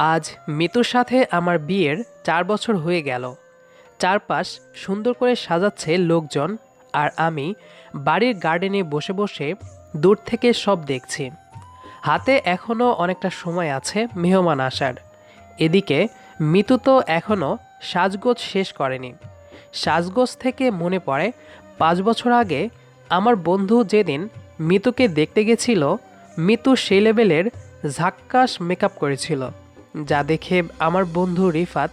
আজ মিতুর সাথে আমার বিয়ের চার বছর হয়ে গেল। চারপাশ সুন্দর করে সাজাচ্ছে লোকজন আর আমি বাড়ির গার্ডেনে বসে বসে দূর থেকে সব দেখছি। হাতে এখনও অনেকটা সময় আছে মেহমান আসার। এদিকে মিতু তো এখনও সাজগোজ শেষ করেনি। সাজগোজ থেকে মনে পড়ে, পাঁচ বছর আগে আমার বন্ধু যেদিন মিতুকে দেখতে গেছিল, মিতু সেই লেভেলের ঝাক্কাস মেকআপ করেছিল। যা দেখে আমার বন্ধু রিফাত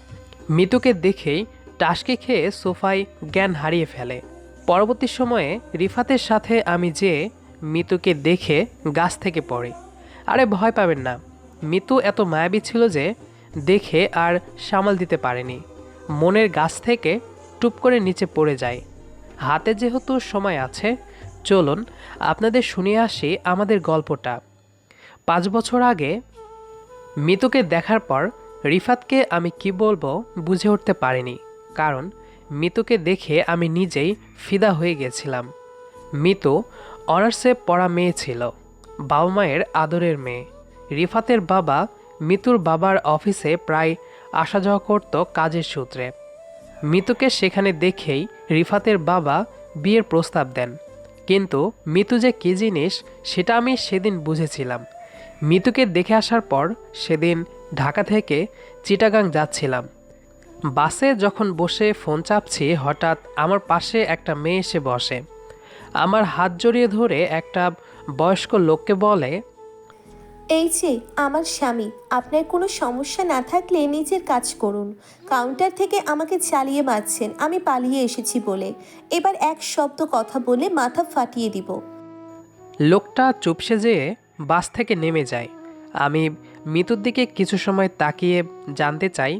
মিতুকে দেখেই টাসকে খেয়ে সোফায় জ্ঞান হারিয়ে ফেলে। পরবর্তী সময়ে রিফাতের সাথে আমি যে মিতুকে দেখে গাছ থেকে পড়ি। আরে ভয় পাবেন না। মিতু এত মায়াবী ছিল যে দেখে আর সামাল দিতে পারেনি। মনের গাছ থেকে টুপ করে নিচে পড়ে যায়। হাতে যেহেতু সময় আছে, চলুন আপনাদের শুনিয়ে আসি আমাদের গল্পটা। পাঁচ বছর আগে মিতুকে দেখার পর রিফাতকে আমি কি বলব বুঝে উঠতে পারিনি, কারণ মিতুকে দেখে আমি নিজেই ফিদা হয়ে গেছিলাম। মিতু অনার্সে পড়া মেয়ে ছিল, বাবা মায়ের আদরের মেয়ে। রিফাতের বাবা মিতুর বাবার অফিসে প্রায় আসা যাওয়া করত কাজের সূত্রে। মিতুকে সেখানে দেখেই রিফাতের বাবা বিয়ের প্রস্তাব দেন। কিন্তু মিতু যে কী জিনিস সেটা আমি সেদিন বুঝেছিলাম। মিতুকে দেখে আসার পর সেদিন ঢাকা থেকে চিটাগাং যাচ্ছিলাম। বাসে যখন বসে ফোন চাপছি হঠাৎ আমার পাশে একটা মেয়ে এসে বসে। আমার হাত জড়িয়ে ধরে একটা বয়স্ক লোককে বলে এই যে আমার স্বামী আপনার কোনো সমস্যা না থাকলে নিজের কাজ করুন। কাউন্টার থেকে আমাকে চালিয়ে মারছেন আমি পালিয়ে এসেছি বলে। এবার এক শব্দ কথা বলে মাথা ফাটিয়ে দিব। লোকটা চুপসে যেয়ে বাস থেকে নেমে যায়। আমি মিতুর দিকে কিছু সময় তাকিয়ে জানতে চাই,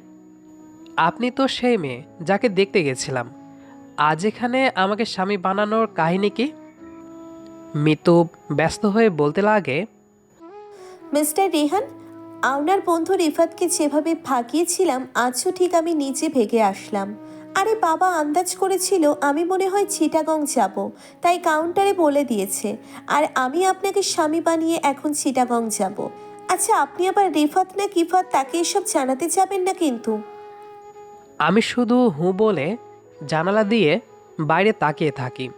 আপনি তো সেই মেয়ে যাকে দেখতে গেছিলাম। আজ এখানে আমাকে স্বামী বানানোর কাহিনী কি? মিতু ব্যস্ত হয়ে বলতে লাগে, মিস্টার রেহান, আপনার বন্ধু রিফাতকে যেভাবে ফাঁকিয়েছিলাম আজও ঠিক আমি নিচে ভেগে আসলাম। আরে বাবা, আন্দাজ করেছিল আমি মনে হয় চিটাগং যাব, তাই কাউন্টারে বলে দিয়েছে। আর আমি আপনাকে স্বামী বানিয়ে এখন চিটাগং যাব। আচ্ছা আপনি আবার রিফাত না কিফাত তাকে এসব জানাতে যাবেন না কিন্তু? আমি শুধু হু বলে জানালা দিয়ে বাইরে তাকিয়ে থাকি।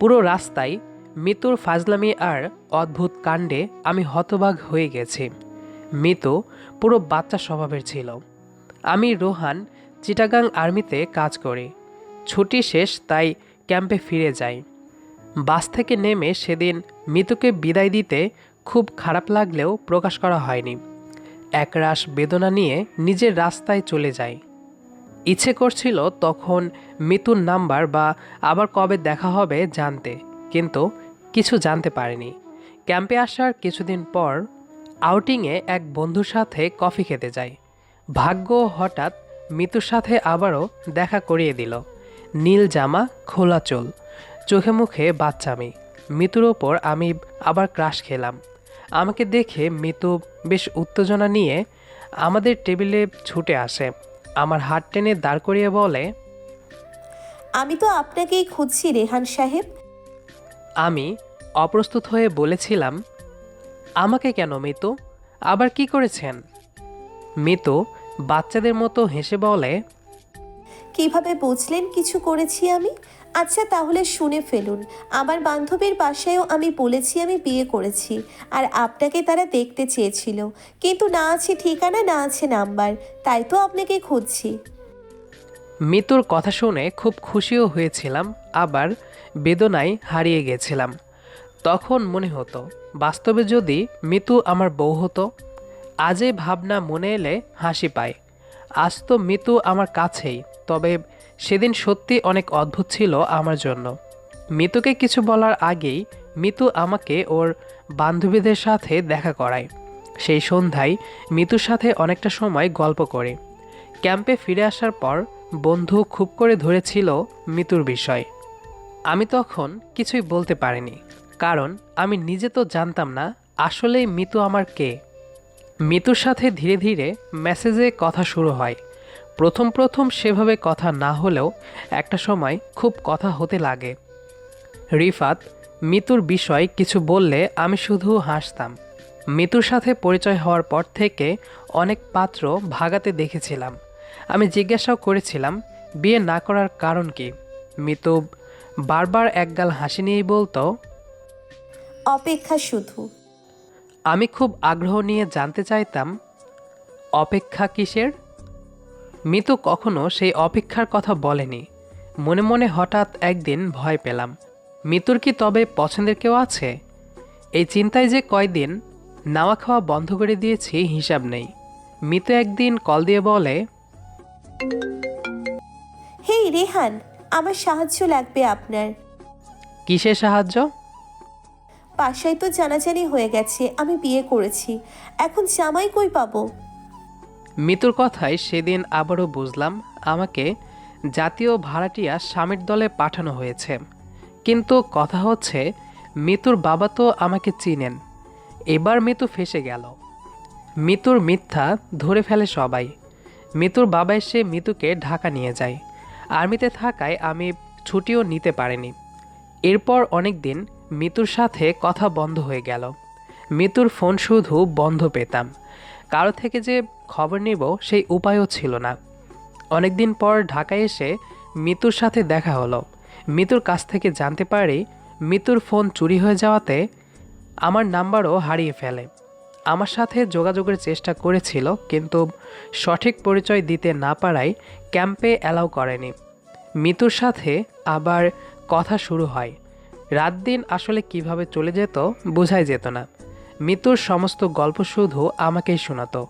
পুরো রাস্তায় মিতুর ফাজলামি আর অদ্ভুত কাণ্ডে আমি হতবাক হয়ে গেছি। মিতু পুরো বাচ্চা স্বভাবের ছিল। আমি রোহান চিটাগাং আর্মিতে কাজ করি। ছুটি শেষ, তাই ক্যাম্পে ফিরে যাই। বাস থেকে নেমে সেদিন মিতুকে বিদায় দিতে খুব খারাপ লাগলেও প্রকাশ করা হয়নি। একরাশ বেদনা নিয়ে নিজের রাস্তায় চলে যাই। ইচ্ছে করছিল তখন মিতুর নাম্বার বা আবার কবে দেখা হবে জানতে, কিন্তু কিছু জানতে পারিনি। ক্যাম্পে আসার কিছুদিন পর আউটিংয়ে এক বন্ধুর সাথে কফি খেতে যাই। ভাগ্য হঠাৎ মিতুর সাথে আবারও দেখা করিয়ে দিল। নীল জামা খোলা চুল চোখে মুখে বাচ্চামি মিতুর ওপর আমি আবার ক্রাশ খেলাম। আমাকে দেখে মিতু বেশ উত্তেজনা নিয়ে আমাদের টেবিলে ছুটে আসে। আমার হাত টেনে দাঁড় করিয়ে বলে আমি তো আপনাকেই খুঁজছি রেহান সাহেব। আমি অপ্রস্তুত হয়ে বলেছিলাম আমাকে কেন মিতু? আবার কি করেছেন? মিতু বাচ্চাদের মতো হেসে বলে কীভাবে বুঝলেন কিছু করেছি আমি? আচ্ছা তাহলে শুনে ফেলুন। আমার বান্ধবীর বাসায়ও আমি বলেছি আমি বিয়ে করেছি আর আপনাকে তারা দেখতে চেয়েছিল। কিন্তু না আছে ঠিকানা না আছে নাম্বার তাই তো আপনাকে খুঁজছি। মিতুর কথা শুনে খুব খুশিও হয়েছিলাম আবার বেদনায় হারিয়ে গেছিলাম। তখন মনে হতো বাস্তবে যদি মিতু আমার বউ হতো আজই ভাবনা মনে এলে হাসি পায়। আজ তো মিতু আমার কাছেই, তবে সেদিন সত্যি অনেক অদ্ভুত ছিল আমার জন্য। মিতুকে কিছু বলার আগেই মিতু আমাকে ওর বান্ধবীদের সাথে দেখা করায়। সেই সন্ধ্যায় মিতুর সাথে অনেকটা সময় গল্প করে। ক্যাম্পে ফিরে আসার পর বন্ধু খুব করে ধরেছিল মিতুর বিষয়। আমি তখন কিছুই বলতে পারিনি, কারণ আমি নিজে তো জানতাম না আসলেই মিতু আমার কে। মিতুর সাথে ধীরে ধীরে মেসেজে কথা শুরু হয়। প্রথম প্রথম সেভাবে কথা না হলেও একটা সময় খুব কথা হতে লাগে। রিফাত, মিতুর বিষয় কিছু বললে আমি শুধু হাসতাম। মিতুর সাথে পরিচয় হওয়ার পর থেকে অনেক পাত্র ভাগাতে দেখেছিলাম। আমি জিজ্ঞাসাও করেছিলাম, বিয়ে না করার কারণ কি? মিতু বারবার একগাল হাসি নিয়েই বলতো, অপেক্ষা শুধু। আমি খুব আগ্রহ নিয়ে জানতে চাইতাম অপেক্ষা কিসের? মিতু কখনো সেই অপেক্ষার কথা বলেনি। মনে মনে হঠাৎ একদিন ভয় পেলাম। মিতুর কি তবে পছন্দের কেউ আছে? এই চিন্তায় যে কয়দিন নাওয়া খাওয়া বন্ধ করে দিয়েছি হিসাব নেই। মিতু একদিন কল দিয়ে বলে হেই রেহান আমার সাহায্য লাগবে আপনার। কিসের সাহায্য? বাসায় তো জানাজানি হয়ে গেছে, আমি বিয়ে করেছি। এখন জামাই কই পাবো? মিতুর কথায় সেদিন আবারও বুঝলাম আমাকে জাতীয় ভাড়াটিয়া স্বামীর দলে পাঠানো হয়েছে। কিন্তু কথা হচ্ছে, মিতুর বাবা তো আমাকে চিনেন। এবার মিতু ফেসে গেল। মিতুর মিথ্যা ধরে ফেলে সবাই। মিতুর বাবা এসে মিতুকে ঢাকা নিয়ে যায়। আর্মিতে থাকায় আমি ছুটিও নিতে পারিনি। এরপর অনেক দিন মিতুর সাথে কথা বন্ধ হয়ে গেল। মিতুর ফোন শুধু বন্ধ পেতাম। কারও থেকে যে খবর নেব, সেই উপায়ও ছিল না। অনেকদিন পর ঢাকায় এসে মিতুর সাথে দেখা হলো। মিতুর কাছ থেকে জানতে পারি, মিতুর ফোন চুরি হয়ে যাওয়াতে আমার নাম্বারও হারিয়ে ফেলে। আমার সাথে যোগাযোগের চেষ্টা করেছিল, কিন্তু সঠিক পরিচয় দিতে না পারায় ক্যাম্পে অ্যালাউ করেনি। মিতুর সাথে আবার কথা শুরু হয়। রাত দিন আসলে কীভাবে চলে যেত বোঝাই যেত না। মিতুর সমস্ত গল্প শুধু আমাকেই শোনাতো।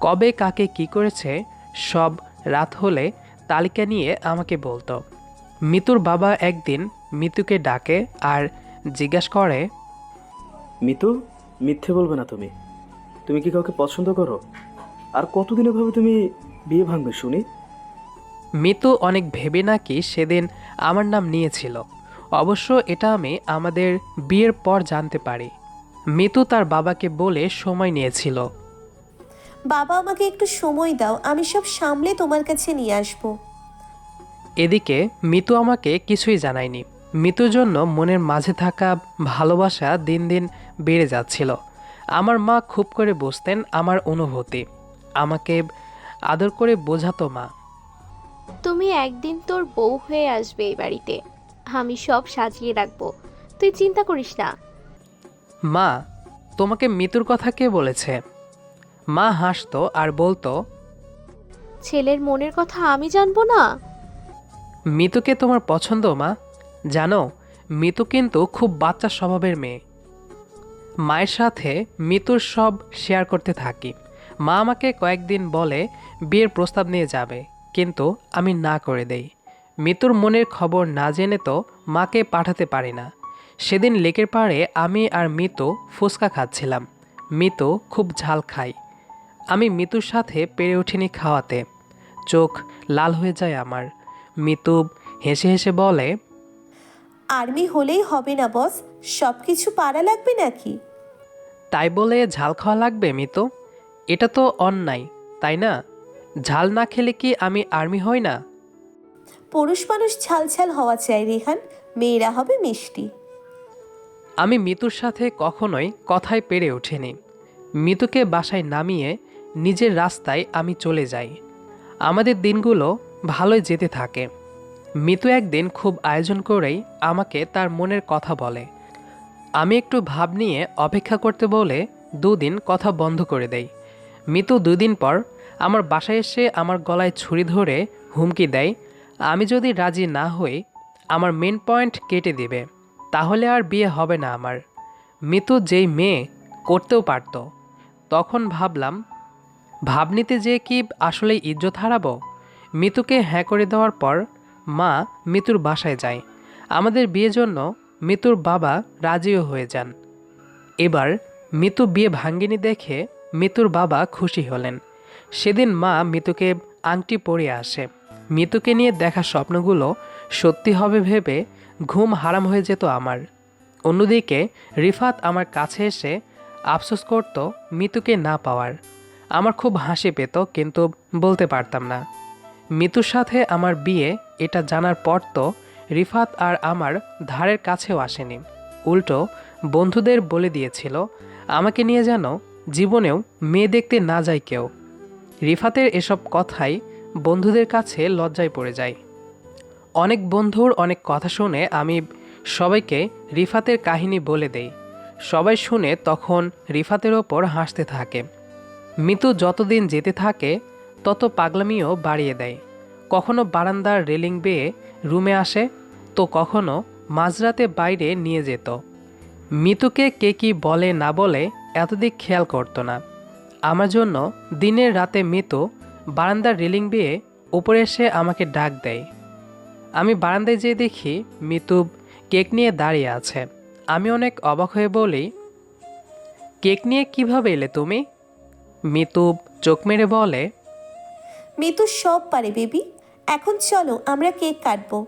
কবে কাকে কি করেছে সব রাত হলে তালিকা নিয়ে আমাকে বলতো। মিতুর বাবা একদিন মিতুকে ডাকে আর জিজ্ঞাসা করে মিতু মিথ্যে বলবে না তুমি। তুমি কি কাউকে পছন্দ করো? আর কতদিন এভাবে তুমি বিয়ে ভাঙবে শুনি? মিতু অনেক ভেবে নাকি সেদিন আমার নাম নিয়েছিল। অবশ্য এটা আমি আমাদের বিয়ের পর জানতে পারি। মিতু তার বাবাকে বলে সময় নিয়েছিল। বাবা আমাকে একটু সময় দাও আমি সব সামলে তোমার কাছে নিয়ে আসব। এদিকে মিতু আমাকে কিছুই জানায়নি। মিতুর জন্য মনের মাঝে থাকা ভালোবাসা দিন দিন বেড়ে যাচ্ছিল। আমার মা খুব করে বুঝতেন আমার অনুভূতি। আমাকে আদর করে বোঝাতো মা। তুমি একদিন তোর বউ হয়ে আসবে এই বাড়িতে। আমি সব সাজিয়ে রাখব। তুই চিন্তা করিস না। মা তোমাকে মিতুর কথা কে বলেছে? মা হাসতো আর বলতো ছেলের মনের কথা আমি জানব না? মিতুকে তোমার পছন্দ মা। জানো মিতু কিন্তু খুব বাচ্চা স্বভাবের মেয়ে। মায়ের সাথে মিতুর সব শেয়ার করতে থাকি। মা আমাকে কয়েকদিন বলে বিয়ের প্রস্তাব নিয়ে যাবে কিন্তু আমি না করে দেই। মিতুর মনের খবর না জেনে তো মাকে পাঠাতে পারি না। সেদিন লেকের পাড়ে আমি আর মিতু ফুচকা খাচ্ছিলাম। মিতু খুব ঝাল খায়। আমি মিতুর সাথে পেরে উঠিনি খাওয়াতে। চোখ লাল হয়ে যায় আমার। মিতু হেসে হেসে বলে আর্মি হলেই হবে না বস। সব কিছু পারা লাগবে নাকি? তাই বলে ঝাল খাওয়া লাগবে মিতু? এটা তো অন্যায় তাই না? ঝাল না খেলে কি আমি আর্মি হই না? পুরুষ মানুষ ঝালঝাল হওয়া চাই, রেহান। মেয়েরা হবে মিষ্টি। আমি মিতুর সাথে কখনোই কথায় পেরে ওঠেনি মিতুকে বাসায় নামিয়ে নিজের রাস্তায় আমি চলে যাই। আমাদের দিনগুলো ভালোই যেতে থাকে। মিতু একদিন খুব আয়োজন করেই আমাকে তার মনের কথা বলে। আমি একটু ভাব নিয়ে অপেক্ষা করতে বলে দুদিন কথা বন্ধ করে দেই। মিতু দুদিন পর আমার বাসায় এসে আমার গলায় ছুরি ধরে হুমকি দেয় আমি যদি রাজি না হই, আমার মেন পয়েন্ট কেটে দেবে। তাহলে আর বিয়ে হবে না আমার। মিতু যেই মেয়ে, করতেও পারত। তখন ভাবলাম, ভাবনিতে যে কি আসলে ইজ্জত হারাবো? মিতুকে হ্যাঁ করে দেওয়ার পর মা মিতুর বাসায় যায়। আমাদের বিয়ের জন্য মিতুর বাবা রাজিও হয়ে যান। এবার মিতু বিয়ে ভাঙ্গিনি দেখে মিতুর বাবা খুশি হলেন। সেদিন মা মিতুকে আংটি পরিয়ে আসে। মিতুকে নিয়ে দেখা স্বপ্নগুলো সত্যি হবে ভেবে ঘুম হারাম হয়ে যেত আমার। অন্যদিকে রিফাত আমার কাছে এসে আফসোস করত মিতুকে না পাওয়ার। আমার খুব হাসি পেত, কিন্তু বলতে পারতাম না। মিতুর সাথে আমার বিয়ে, এটা জানার পর তো রিফাত আর আমার ধারের কাছেও আসেনি। উল্টো বন্ধুদের বলে দিয়েছিল, আমাকে নিয়ে যেন জীবনেও মেয়ে দেখতে না যায় কেউ। রিফাতের এসব কথাই বন্ধুদের কাছে লজ্জায় পড়ে যায় অনেক বন্ধুর অনেক কথা শুনে আমি সবাইকে রিফাতের কাহিনী বলে দেই। সবাই শুনে তখন রিফাতের ওপর হাসতে থাকে। মিতু যতদিন যেতে থাকে, তত পাগলামিও বাড়িয়ে দেয়। কখনো বারান্দার রেলিং বেয়ে রুমে আসে, তো কখনো মাঝরাতে বাইরে নিয়ে যেত। মিতুকে কে কি বলে না বলে এতদিক খেয়াল করতো না। আমার জন্য দিনের রাতে মিতু বারান্দার রেলিং বেয়ে উপরে এসে আমাকে ডাক দেয়। আমি বারান্দায় যেয়ে দেখি মিতুব কেক নিয়ে দাঁড়িয়ে আছে। আমি অনেক অবাক হয়ে বলি কেক নিয়ে কীভাবে এলে তুমি? মিতুব চোখ মেরে বলে মিতু সব পারে বেবি। এখন চলো আমরা কেক কাটবো।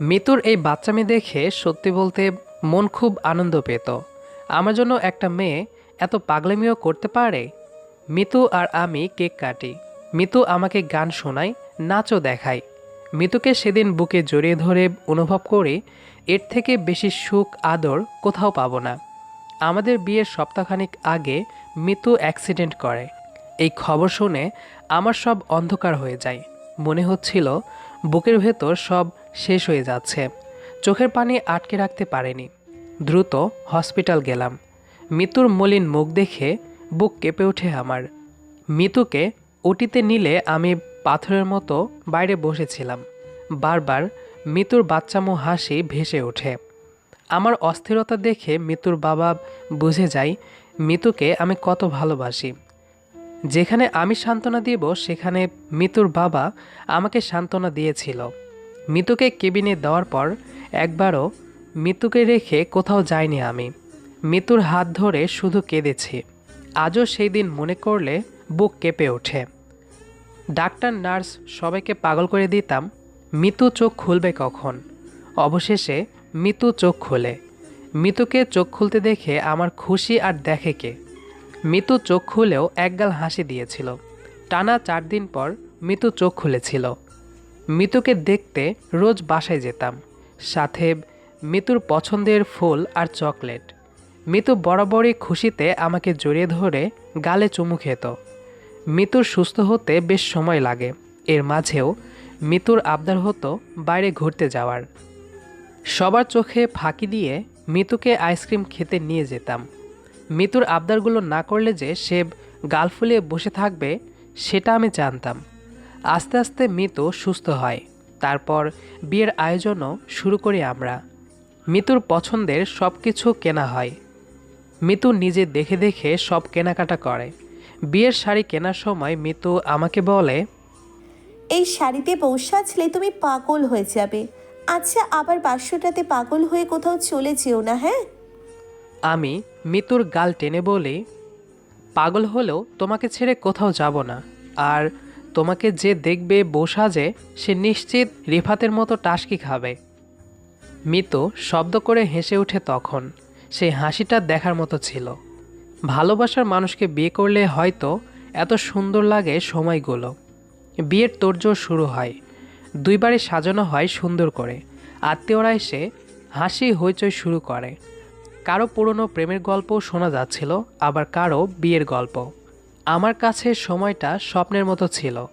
মিতুর এই বাচ্চা মেয়ে দেখে সত্যি বলতে মন খুব আনন্দ পেত। আমার জন্য একটা মেয়ে এত পাগলামিও করতে পারে? মিতু আর আমি কেক কাটি। মিতু আমাকে গান শোনায়, নাচও দেখায়। মিতুকে সেদিন বুকে জড়িয়ে ধরে অনুভব করি, এর থেকে বেশি সুখ, আদর কোথাও পাবো না। আমাদের বিয়ের সপ্তাহখানিক আগে মিতু অ্যাক্সিডেন্ট করে। এই খবর শুনে আমার সব অন্ধকার হয়ে যায়। মনে হচ্ছিল বুকের ভেতর সব শেষ হয়ে যাচ্ছে। চোখের পানি আটকে রাখতে পারেনি। দ্রুত হসপিটাল গেলাম। মিতুর মলিন মুখ দেখে বুক কেঁপে ওঠে আমার। মিতুকে ওটিতে নিলে আমি পাথরের মতো বাইরে বসেছিলাম। বারবার মিতুর বাচ্চামো হাসি ভেসে ওঠে। আমার অস্থিরতা দেখে মিতুর বাবা বুঝে যায়, মিতুকে আমি কত ভালোবাসি। যেখানে আমি সান্ত্বনা দিব, সেখানে মিতুর বাবা আমাকে সান্ত্বনা দিয়েছিল। মিতুকে কেবিনে দেওয়ার পর একবারও মিতুকে রেখে কোথাও যাইনি আমি। মিতুর হাত ধরে শুধু কেঁদেছি। আজও সেই দিন মনে করলে বুক কেঁপে ওঠে। ডাক্তার, নার্স সবাইকে পাগল করে দিতাম, মিতু চোখ খুলবে কখন? অবশেষে মিতু চোখ খুলে। মিতুকে চোখ খুলতে দেখে আমার খুশি আর দেখে কে? মিতু চোখ খুলেও একগাল হাসি দিয়েছিল। টানা চার দিন পর মিতু চোখ খুলেছিল। মিতুকে দেখতে রোজ বাসায় যেতাম। সাথে মিতুর পছন্দের ফুল আর চকলেট। মিতু বরাবরই খুশিতে আমাকে জড়িয়ে ধরে গালে চুমু খেত। মিতুর সুস্থ হতে বেশ সময় লাগে। এর মাঝেও মিতুর আবদার হতো বাইরে ঘুরতে যাওয়ার। সবার চোখে ফাঁকি দিয়ে মিতুকে আইসক্রিম খেতে নিয়ে যেতাম। মিতুর আবদারগুলো না করলে যে সে গাল ফুলিয়ে বসে থাকবে, সেটা আমি জানতাম। আস্তে আস্তে মিতু সুস্থ হয়। তারপর বিয়ের আয়োজনও শুরু করি আমরা। মিতুর পছন্দের সব কিছু কেনা হয়। মিতু নিজে দেখে দেখে সব কেনাকাটা করে। বিয়ের শাড়ি কেনার সময় মিতু আমাকে বলে এই শাড়িতে বউ সাজলে তুমি পাগল হয়ে যাবে। আচ্ছা আবার বাস্যটাতে পাগল হয়ে কোথাও চলে যেও না হ্যাঁ? আমি মিতুর গাল টেনে বলি পাগল হলেও তোমাকে ছেড়ে কোথাও যাব না। আর তোমাকে যে দেখবে বসাজে সে নিশ্চিত রিফাতের মতো টাসকি খাবে। মিতু শব্দ করে হেসে ওঠে তখন। সেই হাসিটা দেখার মতো ছিল। ভালোবাসার মানুষকে বিয়ে করলে হয়তো এত সুন্দর লাগে সময়গুলো। বিয়ের তোড়জোড় শুরু হয়। দুইবারে সাজানো হয় সুন্দর করে। আত্মীয়রা এসে হাসি হইচই শুরু করে। কারও পুরনো প্রেমের গল্প শোনা যাচ্ছিল, আবার কারও বিয়ের গল্প। আমার কাছে সময়টা স্বপ্নের মতো ছিল।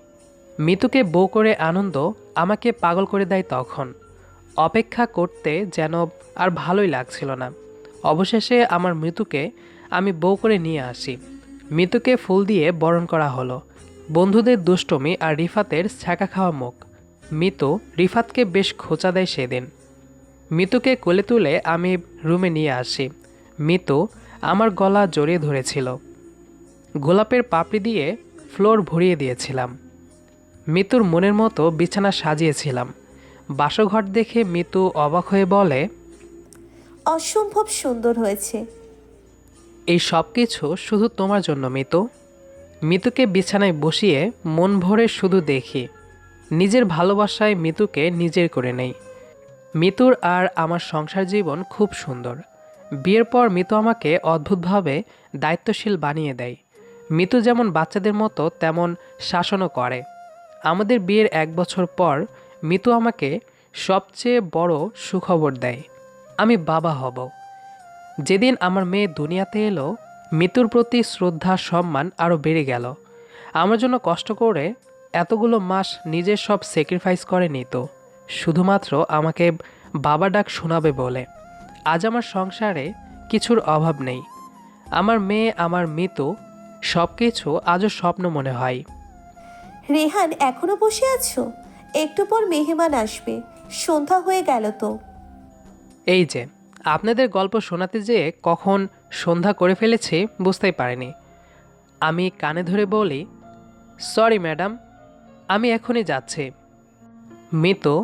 মিতুকে বউ করে আনন্দ আমাকে পাগল করে দেয় তখন। অপেক্ষা করতে যেন আর ভালোই লাগছিল না। অবশেষে আমার মৃতুকে আমি বউ করে নিয়ে আসি। মিতুকে ফুল দিয়ে বরণ করা হলো। বন্ধুদের দুষ্টমি আর রিফাতের ছ্যাঁকা খাওয়া মুখ। মিতু রিফাতকে বেশ খোঁচা দেয় সেদিন। মিতুকে কোলে তুলে আমি রুমে নিয়ে আসি। মিতু আমার গলা জড়িয়ে ধরেছিল। গোলাপের পাপড়ি দিয়ে ফ্লোর ভরিয়ে দিয়েছিলাম। মিতুর মনের মতো বিছানা সাজিয়েছিলাম। বাসঘর দেখে মিতু অবাক হয়ে বলে অসম্ভব সুন্দর হয়েছে। এই সব কিছু শুধু তোমার জন্য, মিতু। মিতুকে বিছানায় বসিয়ে মন ভরে শুধু দেখি। নিজের ভালোবাসায় মিতুকে নিজের করে নেই। মিতুর আর আমার সংসার জীবন খুব সুন্দর। বিয়ের পর মিতু আমাকে অদ্ভুতভাবে দায়িত্বশীল বানিয়ে দেয়। মিতু যেমন বাচ্চাদের মতো, তেমন শাসনও করে। আমাদের বিয়ের এক বছর পর মিতু আমাকে সবচেয়ে বড় সুখবর দেয়। আমি বাবা হব। যেদিন আমার মেয়ে দুনিয়াতে এলো, মৃত্যুর প্রতি শ্রদ্ধা, সম্মান আরও বেড়ে গেল। আমার জন্য কষ্ট করে এতগুলো মাস নিজের সব স্যাক্রিফাইস করে নিত। শুধুমাত্র আমাকে বাবা ডাক শোনাবে বলে। আজ আমার সংসারে কিছুর অভাব নেই। আমার মেয়ে, আমার মৃত্যু সব কিছু আজও স্বপ্ন মনে হয়। রেহান, এখনও বসে আছো? একটু পর মেহমান আসবে। সন্ধ্যা হয়ে গেল তো। এই যে আপনাদের গল্প শোনাতে যেয়ে কখন সন্ধ্যা করে ফেলেছি বুঝতেই পারিনি। আমি কানে ধরে বলি সরি ম্যাডাম আমি এখনই যাচ্ছি। মিতু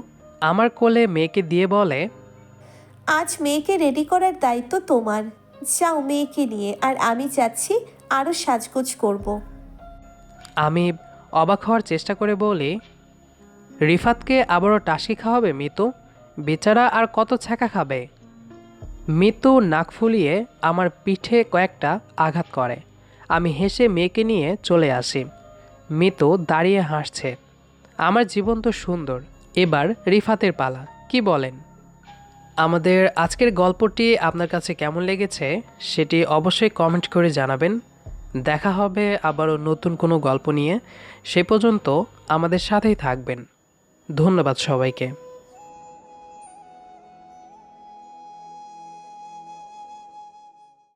আমার কোলে মেয়েকে দিয়ে বলে আজ মেয়েকে রেডি করার দায়িত্ব তোমার। যাও মেয়েকে নিয়ে আর আমি যাচ্ছি আরও সাজগোজ করব। আমি অবাক হওয়ার চেষ্টা করে বলি রিফাতকে আবারও টাসি খাওয়াবে মিতু? বেচারা আর কত ছ্যাঁকা খাবে? মিতু নাক ফুলিয়ে আমার পিঠে কয়েকটা আঘাত করে। আমি হেসে মেয়েকে নিয়ে চলে আসি। মিতু দাঁড়িয়ে হাসছে। আমার জীবন তো সুন্দর। এবার রিফাতের পালা। কি বলেন? আমাদের আজকের গল্পটি আপনার কাছে কেমন লেগেছে সেটি অবশ্যই কমেন্ট করে জানাবেন। দেখা হবে আবারও নতুন কোনো গল্প নিয়ে। সে পর্যন্ত আমাদের সাথেই থাকবেন। ধন্যবাদ সবাইকে।